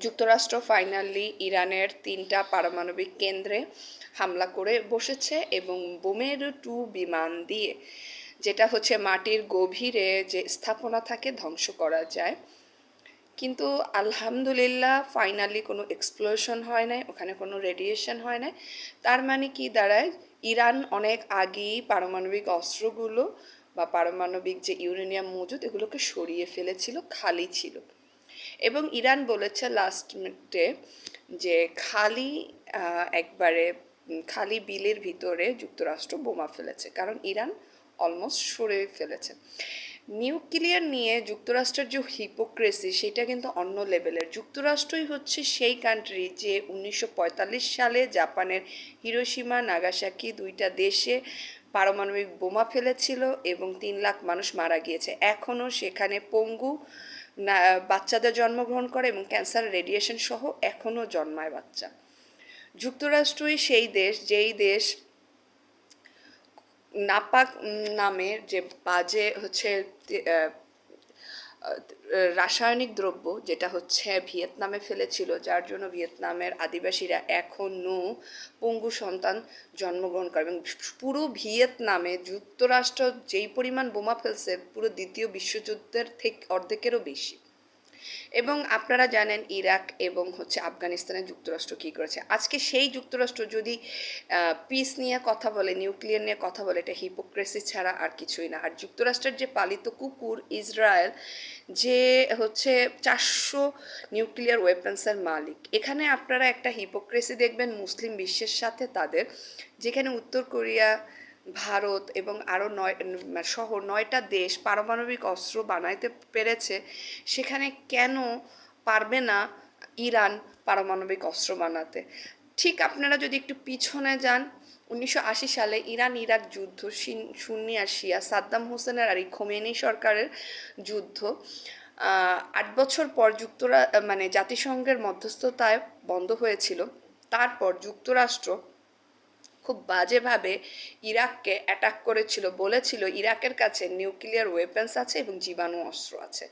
যুক্তরাষ্ট্র ফাইনালি ইরানের তিনটা পারমাণবিক কেন্দ্রে হামলা করে বসেছে এবং বোমের টু বিমান দিয়ে, যেটা হচ্ছে মাটির গভীরে যে স্থাপনা থাকে, ধ্বংস করা যায়। কিন্তু আলহামদুলিল্লাহ ফাইনালি কোনো এক্সপ্লোশন হয় নাই, ওখানে কোনো রেডিয়েশন হয় নাই। তার মানে কি দাঁড়ায়? ইরান অনেক আগেই পারমাণবিক অস্ত্রগুলো বা পারমাণবিক যে ইউরেনিয়াম মজুদ, এগুলোকে সরিয়ে ফেলেছিল, খালি ছিল। এবং ইরান বলেছে লাস্ট মিনিটে যে খালি একবারে খালি বিলের ভিতরে যুক্তরাষ্ট্র বোমা ফেলেছে। কারণ ইরান অলমোস্ট সরে ফেলেছে। নিউক্লিয়ার নিয়ে যুক্তরাষ্ট্রের যে হিপোক্রেসি সেটা কিন্তু অন্য লেভেলের যুক্তরাষ্ট্রই হচ্ছে সেই কান্ট্রি যে উনিশশো পঁয়তাল্লিশ সালে জাপানের হিরোসীমা নাগাসাকি দুইটা দেশে পারমাণবিক বোমা ফেলেছিল এবং তিন লাখ মানুষ মারা গিয়েছে। এখনও সেখানে পঙ্গু বাচ্চাদের জন্মগ্রহণ করে এবং ক্যান্সার রেডিয়েশন সহ এখনও জন্মায় বাচ্চা। যুক্তরাষ্ট্রই সেই দেশ, যেই দেশ নাপাক নামের যে বাজে হচ্ছে রাসায়নিক দ্রব্য যেটা হচ্ছে ভিয়েতনামে ফেলেছিল, যার জন্য ভিয়েতনামের আদিবাসীরা এখনও পঙ্গু সন্তান জন্মগ্রহণ করে এবং পুরো ভিয়েতনামে যুক্তরাষ্ট্র যেই পরিমাণ বোমা ফেলছে, পুরো দ্বিতীয় বিশ্বযুদ্ধের থেকে অর্ধেকেরও বেশি। এবং আপনারা জানেন ইরাক এবং হচ্ছে আফগানিস্তানে যুক্তরাষ্ট্র কী করেছে। আজকে সেই যুক্তরাষ্ট্র যদি পিস নিয়ে কথা বলে নিউক্লিয়ার নিয়ে কথা বলে, এটা হিপোক্রেসি ছাড়া আর কিছুই না। আর যুক্তরাষ্ট্রের যে পালিত কুকুর ইসরায়েল, যে হচ্ছে চারশো নিউক্লিয়ার ওয়েপন্সের মালিক, এখানে আপনারা একটা হিপোক্রেসি দেখবেন মুসলিম বিশ্বের সাথে তাদের, যেখানে উত্তর কোরিয়া ভারত এবং আরও নয় সহ নয়টা দেশ পারমাণবিক অস্ত্র বানাইতে পেরেছে, সেখানে কেন পারবে না ইরান পারমাণবিক অস্ত্র বানাতে? ঠিক আপনারা যদি একটু পিছনে যান, উনিশশো আশি সালে ইরান ইরাক যুদ্ধ সিন- সুন্নি আর শিয়া, সাদ্দাম হোসেনের আর খোমেনি সরকারের যুদ্ধ আট বছর পর যুক্তরা মানে জাতিসংঘের মধ্যস্থতায় বন্ধ হয়েছিল। তারপর যুক্তরাষ্ট্র খুব বাজেভাবে ইরাককে অ্যাটাক করেছিল, বলেছিল ইরাকের কাছে নিউক্লিয়ার ওয়েপেন্স আছে এবং জীবাণু অস্ত্র আছে।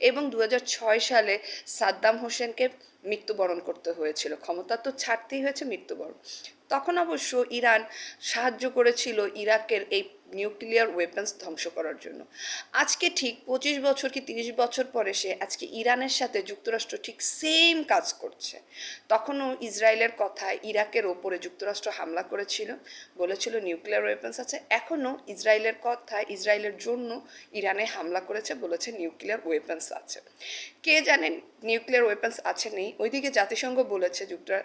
এবং দুহাজার ছয় সালে সাদ্দাম হোসেনকে মৃত্যুবরণ করতে হয়েছিল। ক্ষমতা তো ছাড়তেই হয়েছে মৃত্যুবরণ। তখন অবশ্য ইরান সাহায্য করেছিল ইরাকের এই নিউক্লিয়ার ওয়েপন্স ধ্বংস করার জন্য। আজকে ঠিক পঁচিশ বছর কি তিরিশ বছর পরে সে আজকে ইরানের সাথে যুক্তরাষ্ট্র ঠিক সেম কাজ করছে। তখনও ইসরায়েলের কথায় ইরাকের ওপরে যুক্তরাষ্ট্র হামলা করেছিল, বলেছিল নিউক্লিয়ার ওয়েপন্স আছে। এখনও ইসরায়েলের কথায়, ইসরায়েলের জন্য ইরানে হামলা করেছে, বলেছে নিউক্লিয়ার ওয়েপন্স আছে। কে জানেন নিউক্লিয়ার ওয়েপন্স আছে নেই ওইদিকে জাতিসংঘ বলেছে যুক্তরা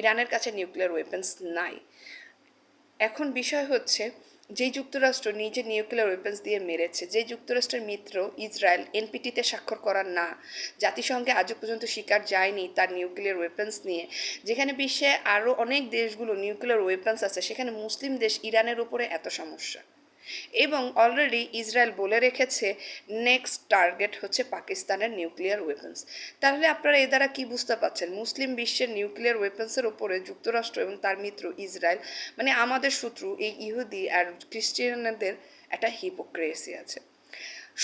ইরানের কাছে নিউক্লিয়ার ওয়েপেন্স নাই। এখন বিষয় হচ্ছে, যেই যুক্তরাষ্ট্র নিজে নিউক্লিয়ার ওয়েপেন্স দিয়ে মেরেছে যে যুক্তরাষ্ট্রের মিত্র ইসরায়েল এনপিটিতে স্বাক্ষর করা না, জাতিসংঘে আজও পর্যন্ত স্বীকার যায়নি তার নিউক্লিয়ার ওয়েপেন্স নিয়ে। যেখানে বিশ্বে আরও অনেক দেশগুলো নিউক্লিয়ার ওয়েপেন্স আছে, সেখানে মুসলিম দেশ ইরানের উপরে এত সমস্যা। এবং অলরেডি ইসরায়েল বলে রেখেছে নেক্সট টার্গেট হচ্ছে পাকিস্তানের নিউক্লিয়ার ওয়েপন্স তাহলে আপনারা এ দ্বারা কি বুঝতে পারছেন? মুসলিম বিশ্বের নিউক্লিয়ার ওয়েপন্সের ওপরে যুক্তরাষ্ট্র এবং তার মিত্র ইসরায়েল মানে আমাদের শত্রু এই ইহুদি আর খ্রিস্টিয়ানদের একটা হিপোক্রেসি আছে।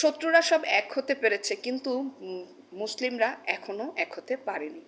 শত্রুরা সব এক হতে পেরেছে, কিন্তু মুসলিমরা এখনও এক হতে পারেনি।